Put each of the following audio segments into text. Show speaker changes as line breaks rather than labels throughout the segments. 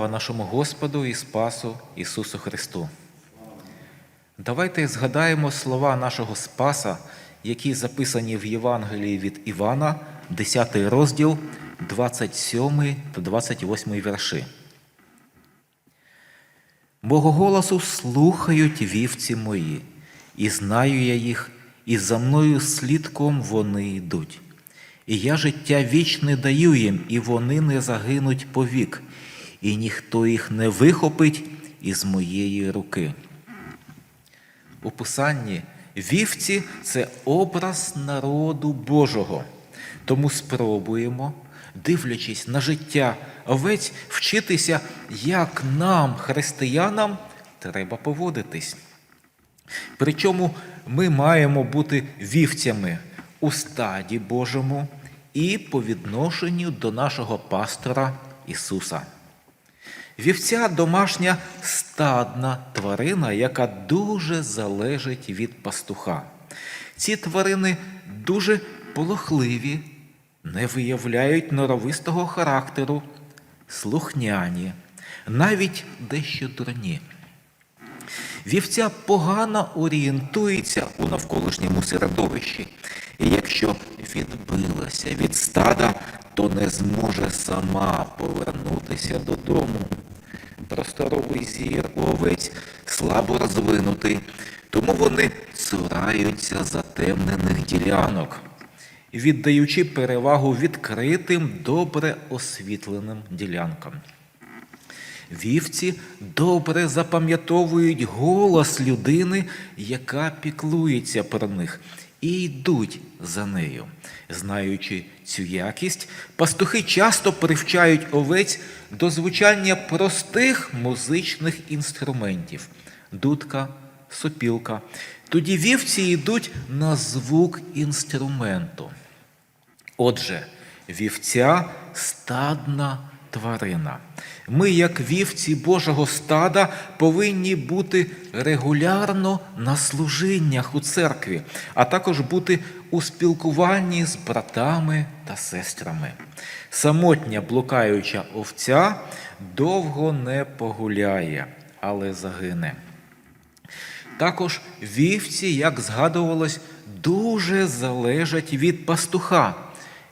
Слава нашому Господу і Спасу Ісусу Христу. Давайте згадаємо слова нашого Спаса, які записані в Євангелії від Івана, 10 розділ, 27 та 28 вірші. Мого голосу слухають вівці мої, і знаю я їх, і за мною слідком вони йдуть. І я життя вічне даю їм, і вони не загинуть повік, і ніхто їх не вихопить із моєї руки. У Писанні вівці це образ народу Божого. Тому спробуємо, дивлячись на життя овець, вчитися, як нам, християнам, треба поводитись. Причому ми маємо бути вівцями у стаді Божому і по відношенню до нашого пастора Ісуса. Вівця домашня стадна тварина, яка дуже залежить від пастуха. Ці тварини дуже полохливі, не виявляють норовистого характеру, слухняні, навіть дещо дурні. Вівця погано орієнтується у навколишньому середовищі, і якщо відбилася від стада, то не зможе сама повернутися додому. Просторовий зір овець слабо розвинутий, тому вони цураються затемнених ділянок, віддаючи перевагу відкритим, добре освітленим ділянкам. Вівці добре запам'ятовують голос людини, яка піклується про них, і йдуть за нею. Знаючи цю якість, пастухи часто привчають овець до звучання простих музичних інструментів дудка, сопілка. Тоді вівці йдуть на звук інструменту. Отже, вівця стадна тварина. Ми, як вівці Божого стада, повинні бути регулярно на служіннях у церкві, а також бути у спілкуванні з братами та сестрами. Самотня блукаюча овця довго не погуляє, але загине. Також вівці, як згадувалось, дуже залежать від пастуха,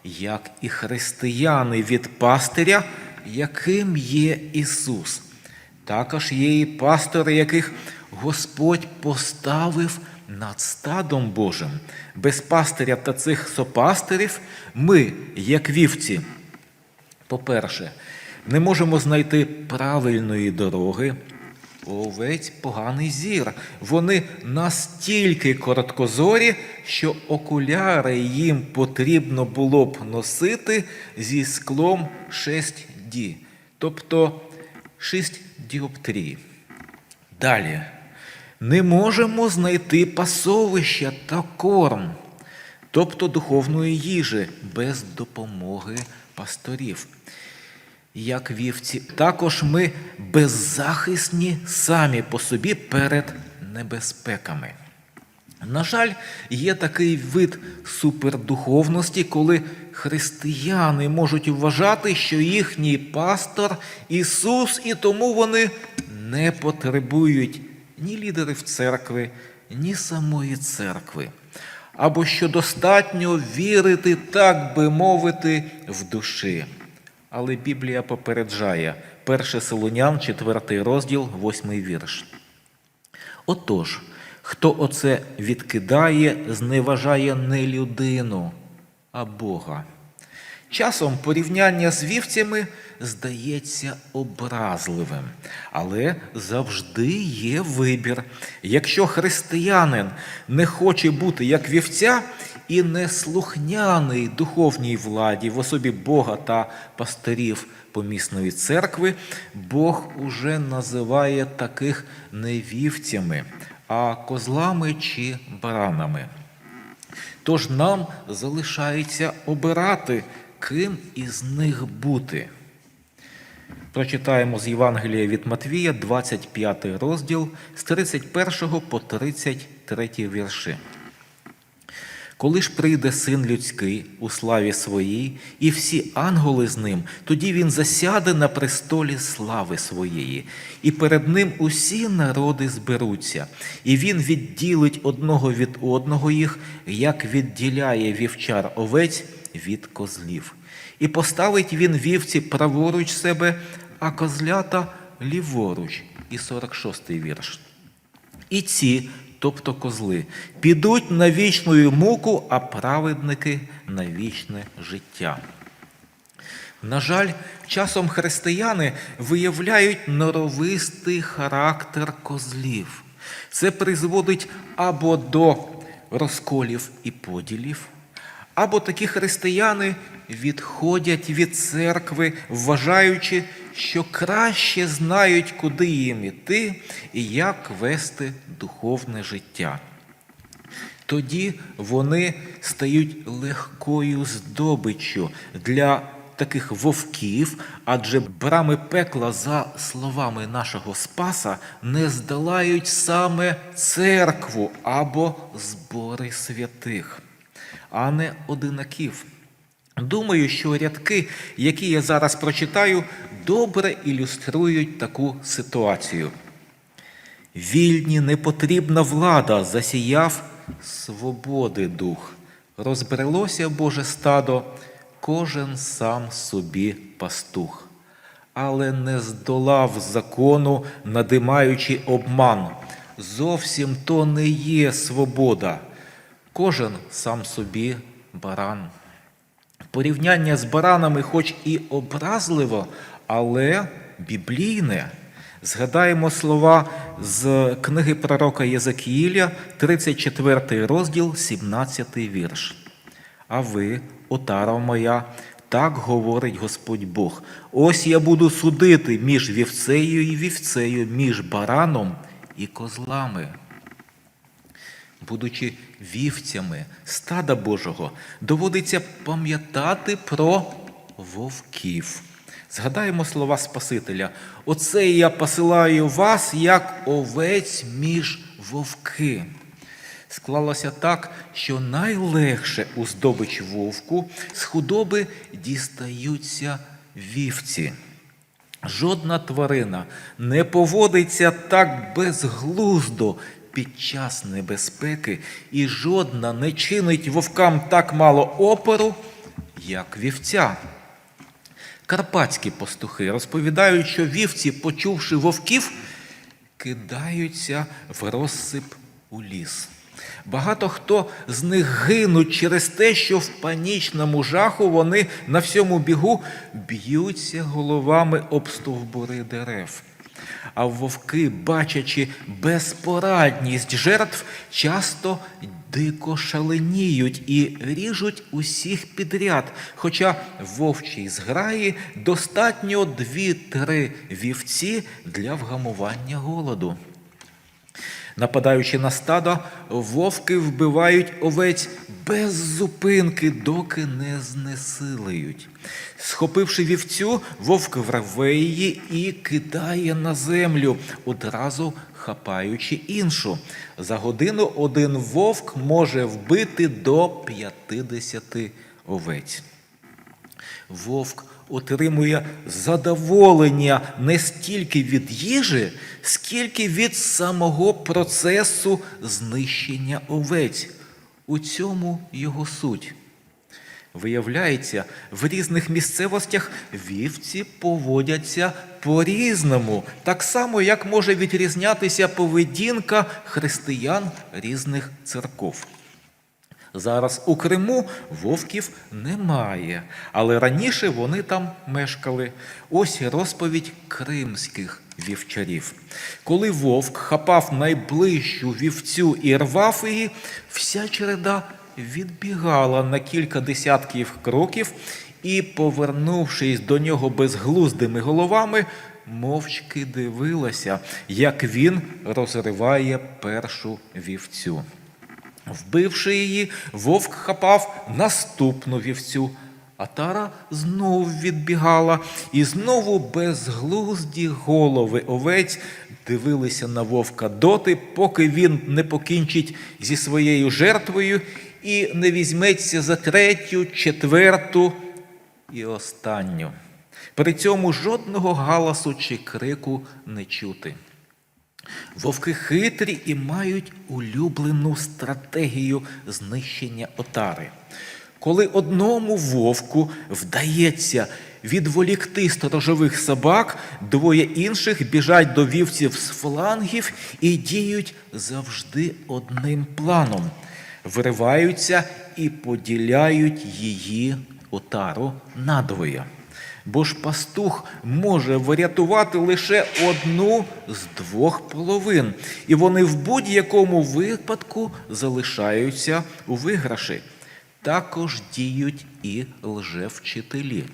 як і християни від пастиря, яким є Ісус. Також є і пастори, яких Господь поставив над стадом Божим. Без пастиря та цих сопастирів ми, як вівці, по-перше, не можемо знайти правильної дороги. Овець поганий зір. Вони настільки короткозорі, що окуляри їм потрібно було б носити зі склом 6D, тобто 6 діоптрій. Далі. Не можемо знайти пасовища та корм, тобто духовної їжі, без допомоги пасторів як вівці. Також ми беззахисні самі по собі перед небезпеками. На жаль, є такий вид супердуховності, коли християни можуть вважати, що їхній пастор Ісус, і тому вони не потребують ні лідерів церкви, ні самої церкви. Або що достатньо вірити, так би мовити, в душі. Але Біблія попереджає 1 Солонян, 4 розділ, 8 вірш. Отож, хто оце відкидає, зневажає не людину, а Бога. Часом порівняння з вівцями здається образливим, але завжди є вибір. Якщо християнин не хоче бути як вівця і не слухняний духовній владі в особі Бога та пастирів помісної церкви, Бог уже називає таких не вівцями, а козлами чи баранами. Тож нам залишається обирати, ким із них бути. Прочитаємо з Євангелія від Матвія, 25 розділ з 31 по 33 вірші. Коли ж прийде син людський у славі своїй, і всі ангели з ним, тоді він засяде на престолі слави своєї, і перед ним усі народи зберуться, і він відділить одного від одного їх, як відділяє вівчар овець від козлів. І поставить він вівці праворуч себе, а козлята ліворуч. І 46 вірш. І ці, тобто козли, підуть на вічну муку, а праведники на вічне життя. На жаль, часом християни виявляють норовистий характер козлів. Це призводить або до розколів і поділів, або такі християни відходять від церкви, вважаючи, що краще знають, куди їм іти і як вести духовне життя. Тоді вони стають легкою здобиччю для таких вовків, адже брами пекла, за словами нашого Спаса, не здолають саме церкву або збори святих, а не одинаків. Думаю, що рядки, які я зараз прочитаю, добре ілюструють таку ситуацію. Вільні непотрібна влада засіяв свободи дух. Розбрелося Боже стадо, кожен сам собі пастух, але не здолав закону, надимаючи обман. Зовсім то не є свобода. Кожен сам собі баран. Порівняння з баранами, хоч і образливо, але біблійне. Згадаємо слова з книги пророка Єзекіїля, 34 розділ, 17 вірш. А ви, отара моя, так говорить Господь Бог. Ось я буду судити між вівцею і вівцею, між бараном і козлами. Будучи вівцями стада Божого, доводиться пам'ятати про вовків. Згадаємо слова Спасителя: Оце я посилаю вас, як овець між вовки. Склалося так, що найлегше у здобич вовку з худоби дістаються вівці. Жодна тварина не поводиться так безглуздо під час небезпеки, і жодна не чинить вовкам так мало опору, як вівця. Карпатські пастухи розповідають, що вівці, почувши вовків, кидаються в розсип у ліс. Багато хто з них гинуть через те, що в панічному жаху вони на всьому бігу б'ються головами об стовбури дерев. А вовки, бачачи безпорадність жертв, часто дико шаленіють і ріжуть усіх підряд. Хоча вовчій зграї достатньо дві-три вівці для вгамування голоду. Нападаючи на стадо, вовки вбивають овець без зупинки, доки не знесилують. Схопивши вівцю, вовк врве її і кидає на землю, одразу хапаючи іншу. За годину один вовк може вбити до 50 овець. Вовк отримує задоволення не стільки від їжі, скільки від самого процесу знищення овець. У цьому його суть. Виявляється, в різних місцевостях вівці поводяться по-різному, так само, як може відрізнятися поведінка християн різних церков. Зараз у Криму вовків немає, але раніше вони там мешкали. Ось розповідь кримських вівчарів. Коли вовк хапав найближчу вівцю і рвав її, вся череда відбігала на кілька десятків кроків і, повернувшись до нього безглуздими головами, мовчки дивилася, як він розриває першу вівцю. Вбивши її, вовк хапав наступну вівцю, а тара знов відбігала, і знову безглузді голови овець дивилися на вовка доти, поки він не покінчить зі своєю жертвою і не візьметься за третю, четверту і останню. При цьому жодного галасу чи крику не чути. Вовки хитрі і мають улюблену стратегію знищення отари. Коли одному вовку вдається відволікти сторожових собак, двоє інших біжать до вівців з флангів і діють завжди одним планом, вириваються і поділяють її отару надвоє. Бо ж пастух може врятувати лише одну з двох половин, і вони в будь-якому випадку залишаються у виграші. Також діють і лжевчителі.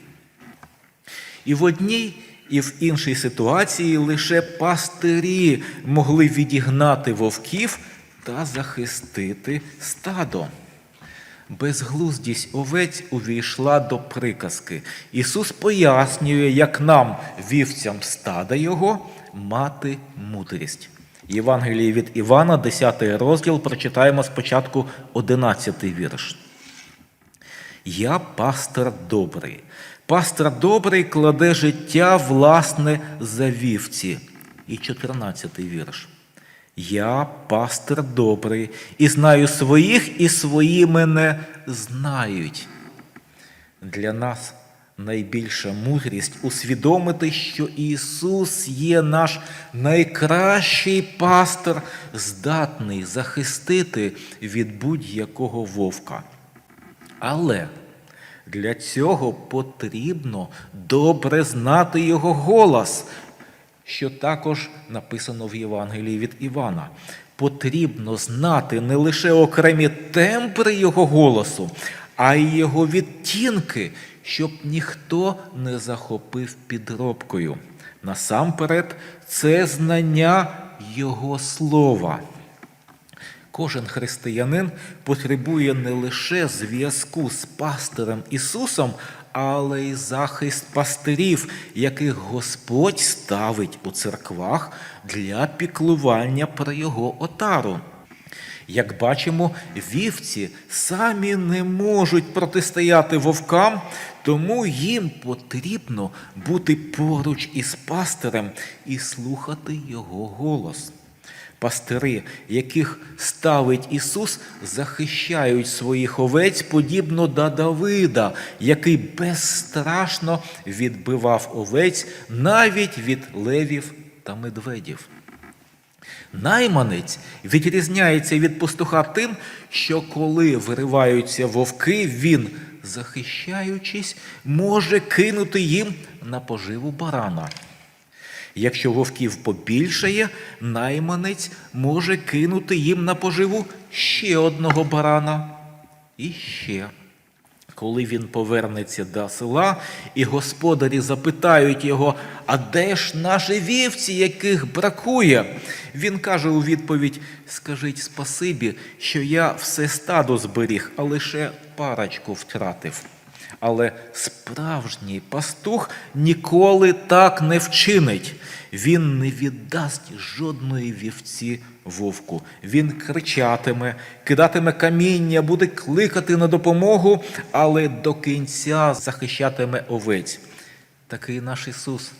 І в одній, і в іншій ситуації лише пастирі могли відігнати вовків та захистити стадо. Безглуздість овець увійшла до приказки. Ісус пояснює, як нам, вівцям стада Його, мати мудрість. Євангеліє від Івана, 10 розділ, прочитаємо спочатку 11 вірш. Я пастир добрий. Пастир добрий кладе життя власне за вівці. І 14 вірш. Я пастир добрий, і знаю своїх, і свої мене знають. Для нас найбільша мудрість усвідомити, що Ісус є наш найкращий пастир, здатний захистити від будь-якого вовка. Але для цього потрібно добре знати Його голос, що також написано в Євангелії від Івана. Потрібно знати не лише окремі тембри Його голосу, а й його відтінки, щоб ніхто не захопив підробкою. Насамперед, це знання Його слова. Кожен християнин потребує не лише зв'язку з пастирем Ісусом, але й захист пастирів, яких Господь ставить у церквах для піклування про Його отару. Як бачимо, вівці самі не можуть протистояти вовкам, тому їм потрібно бути поруч із пастирем і слухати його голос. Пастири, яких ставить Ісус, захищають своїх овець подібно до Давида, який безстрашно відбивав овець навіть від левів та медведів. Найманець відрізняється від пастуха тим, що коли вириваються вовки, він, захищаючись, може кинути їм на поживу барана. Якщо вовків побільшає, найманець може кинути їм на поживу ще одного барана. І ще. Коли він повернеться до села, і господарі запитають його, а де ж наші вівці, яких бракує? Він каже у відповідь: Скажіть спасибі, що я все стадо зберіг, а лише парочку втратив. Але справжній пастух ніколи так не вчинить. Він не віддасть жодної вівці вовку. Він кричатиме, кидатиме каміння, буде кликати на допомогу, але до кінця захищатиме овець. Такий наш Ісус.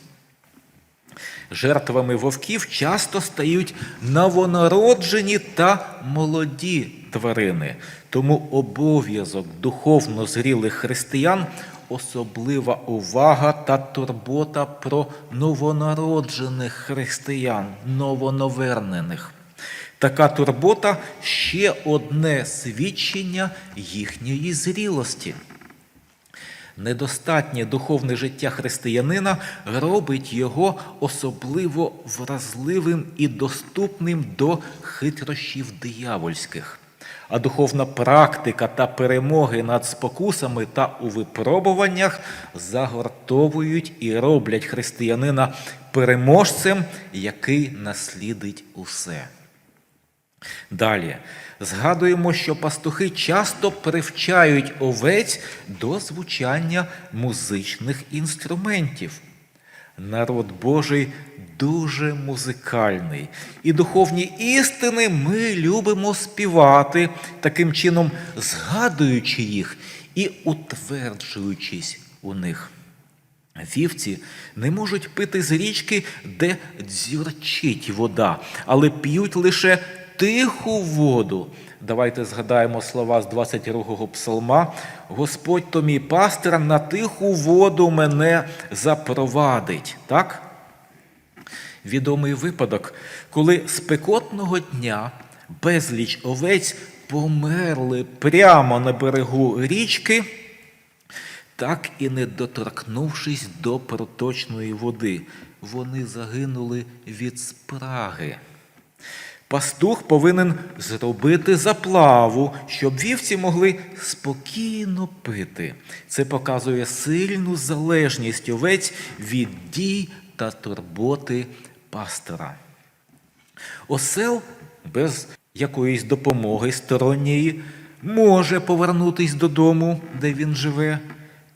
Жертвами вовків часто стають новонароджені та молоді тварини. Тому обов'язок духовно зрілих християн особлива увага та турбота про новонароджених християн, новонавернених. Така турбота ще одне свідчення їхньої зрілості. Недостатнє духовне життя християнина робить його особливо вразливим і доступним до хитрощів диявольських. А духовна практика та перемоги над спокусами та у випробуваннях загортовують і роблять християнина переможцем, який наслідить усе. Далі згадуємо, що пастухи часто привчають овець до звучання музичних інструментів. Народ Божий дуже музикальний. І духовні істини ми любимо співати, таким чином згадуючи їх і утверджуючись у них. Вівці не можуть пити з річки, де дзюрчить вода, але п'ють лише тиху воду. Давайте згадаємо слова з 22-го псалма. Господь то мій пастир на тиху воду мене запровадить. Так? Відомий випадок, коли спекотного дня безліч овець померли прямо на берегу річки так і не доторкнувшись до проточної води, вони загинули від спраги. Пастух повинен зробити заплаву, щоб вівці могли спокійно пити. Це показує сильну залежність овець від дій та турботи пастора. Осел без якоїсь допомоги сторонньої може повернутись додому, де він живе.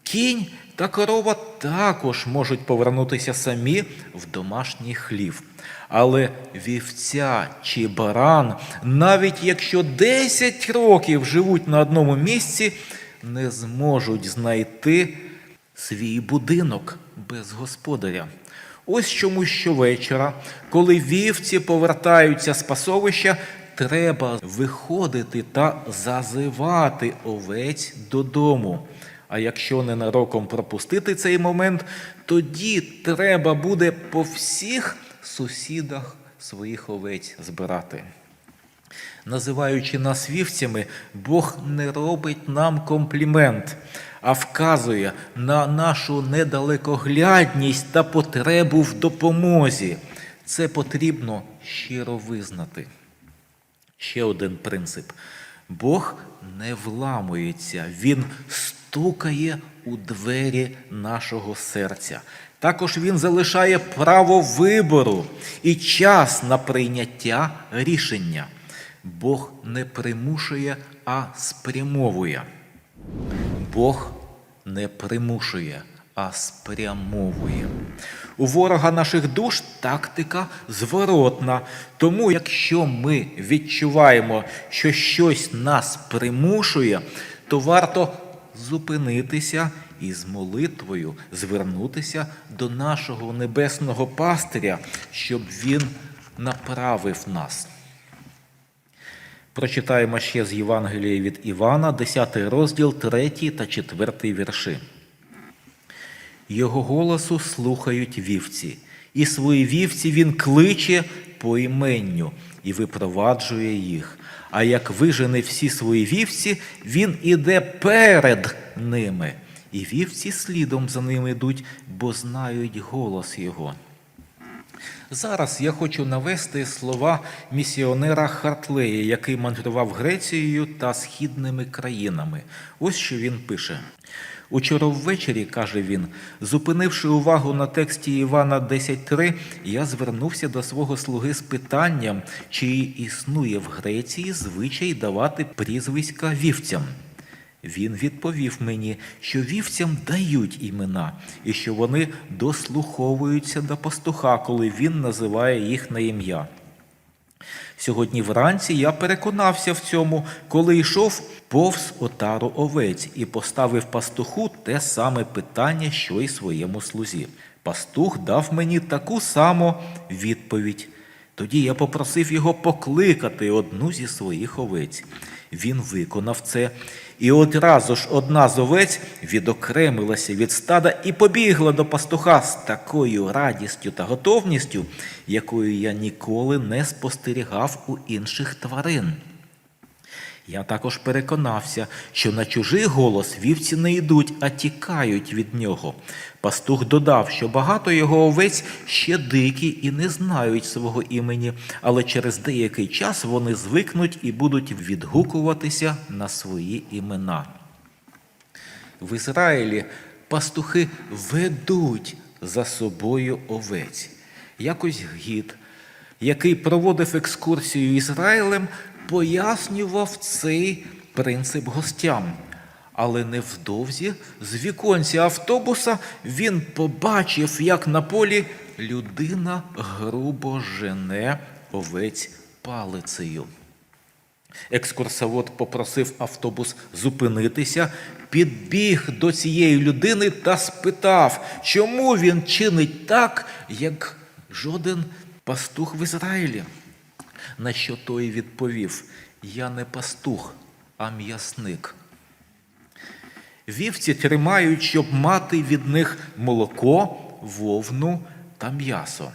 Кінь та корова також можуть повернутися самі в домашній хлів. Але вівця чи баран, навіть якщо 10 років живуть на одному місці, не зможуть знайти свій будинок без господаря. Ось чому щовечора, коли вівці повертаються з пасовища, треба виходити та зазивати овець додому. А якщо ненароком пропустити цей момент, тоді треба буде по всіх сусідах своїх овець збирати. Називаючи нас вівцями, Бог не робить нам комплімент, а вказує на нашу недалекоглядність та потребу в допомозі. Це потрібно щиро визнати. Ще один принцип. Бог не вламується, Він стукає у двері нашого серця. Також Він залишає право вибору і час на прийняття рішення. Бог не примушує, а спрямовує. Бог не примушує, а спрямовує. У ворога наших душ тактика зворотна. Тому, якщо ми відчуваємо, що щось нас примушує, то варто зупинитися і з молитвою звернутися до нашого небесного пастиря, щоб він направив нас. Прочитаємо ще з Євангелія від Івана, 10 розділ, 3 та 4 вірши. Його голосу слухають вівці, і свої вівці він кличе по іменню і випроваджує їх. А як вижене всі свої вівці, він іде перед ними, і вівці слідом за ними йдуть, бо знають голос його. Зараз я хочу навести слова місіонера Хартлея, який мандрував Грецією та східними країнами. Ось що він пише. Учора ввечері, каже він, зупинивши увагу на тексті Івана 10.3, я звернувся до свого слуги з питанням, чи існує в Греції звичай давати прізвиська вівцям. Він відповів мені, що вівцям дають імена, і що вони дослуховуються до пастуха, коли він називає їх на ім'я. Сьогодні вранці я переконався в цьому, коли йшов повз отару овець і поставив пастуху те саме питання, що й своєму слузі. Пастух дав мені таку саму відповідь. Тоді я попросив його покликати одну зі своїх овець. Він виконав це, і одразу ж одна з овець відокремилася від стада і побігла до пастуха з такою радістю та готовністю, якою я ніколи не спостерігав у інших тварин. Я також переконався, що на чужий голос вівці не йдуть, а тікають від нього. Пастух додав, що багато його овець ще дикі і не знають свого імені, але через деякий час вони звикнуть і будуть відгукуватися на свої імена. В Ізраїлі пастухи ведуть за собою овець. Якось гід, який проводив екскурсію Ізраїлем, пояснював цей принцип гостям. Але невдовзі з віконця автобуса він побачив, як на полі людина грубо жене овець палицею. Екскурсовод попросив автобус зупинитися, підбіг до цієї людини та спитав, чому він чинить так, як жоден пастух в Ізраїлі. На що той відповів: Я не пастух, а м'ясник. Вівці тримають, щоб мати від них молоко, вовну та м'ясо.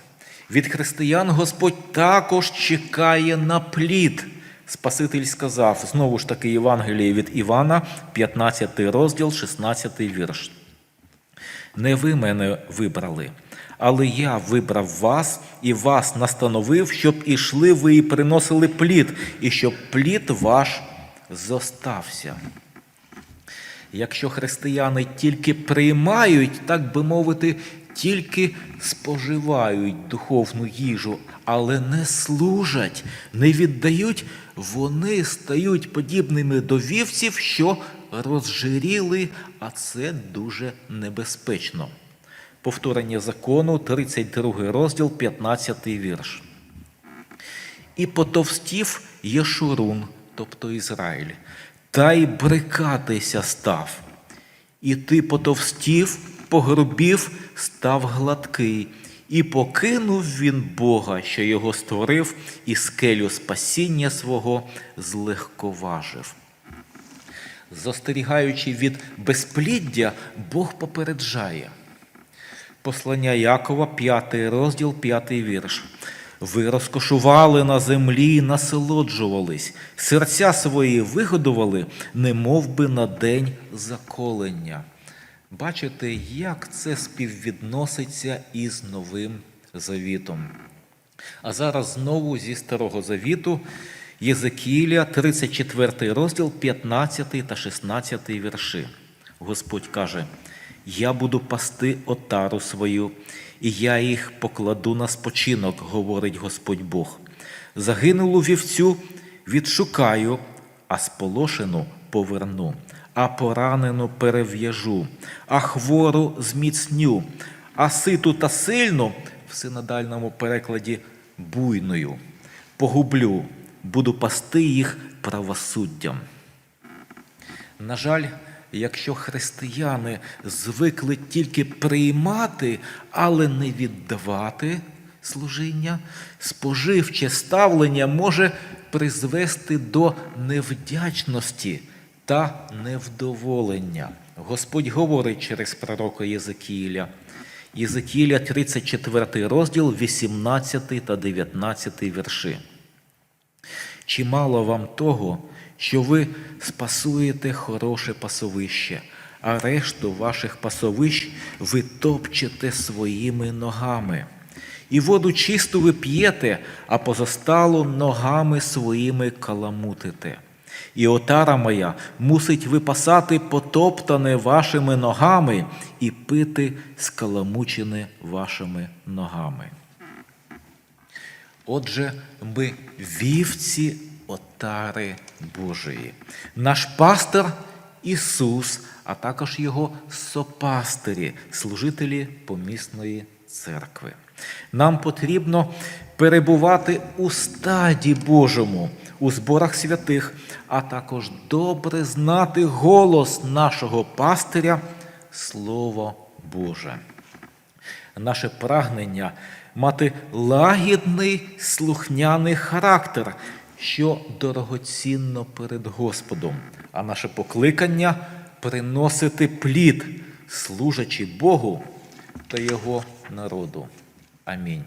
Від християн Господь також чекає на плід. Спаситель сказав знову ж таки Євангеліє від Івана, 15 розділ, 16 вірш. Не ви мене вибрали, але я вибрав вас і вас настановив, щоб ішли ви і приносили плід, і щоб плід ваш зостався. Якщо християни тільки приймають, так би мовити, тільки споживають духовну їжу, але не служать, не віддають, вони стають подібними до вівців, що розжиріли, а це дуже небезпечно. Повторення закону, 32 розділ, 15 вірш. І потовстів Єшурун, тобто Ізраїль, та й брикатися став. І ти потовстів, погрубів, став гладкий, і покинув він Бога, що його створив, і скелю спасіння свого злегковажив. Застерігаючи від безпліддя, Бог попереджає. Послання Якова, 5 розділ, 5 вірш. Ви розкошували на землі, насолоджувались, серця свої вигодували, не би на день заколення. Бачите, як це співвідноситься із Новим Завітом. А зараз знову зі Старого Завіту Єзекіля, 34 розділ, 15 та 16 вірші. Господь каже: Я буду пасти отару свою, і я їх покладу на спочинок, говорить Господь Бог. Загинулу вівцю відшукаю, а сполошену поверну, а поранену перев'яжу, а хвору зміцню, а ситу та сильну в синодальному перекладі буйною. Погублю, буду пасти їх правосуддям. На жаль, якщо християни звикли тільки приймати, але не віддавати служіння, споживче ставлення може призвести до невдячності та невдоволення. Господь говорить через пророка Єзекіля. Єзекіля, 34 розділ, 18 та 19 вірші. Чимало вам того, що ви спасуєте хороше пасовище, а решту ваших пасовищ ви топчете своїми ногами. І воду чисту ви п'єте, а позосталу ногами своїми каламутите. І отара моя мусить випасати потоптане вашими ногами і пити скаламучене вашими ногами. Отже, ми вівці отари Божої. Наш пастир Ісус, а також Його сопастирі, служителі помісної церкви. Нам потрібно перебувати у стаді Божому, у зборах святих, а також добре знати голос нашого пастиря, Слово Боже. Наше прагнення мати лагідний слухняний характер, що дорогоцінно перед Господом, а наше покликання приносити плід, служачи Богу та Його народу. Амінь.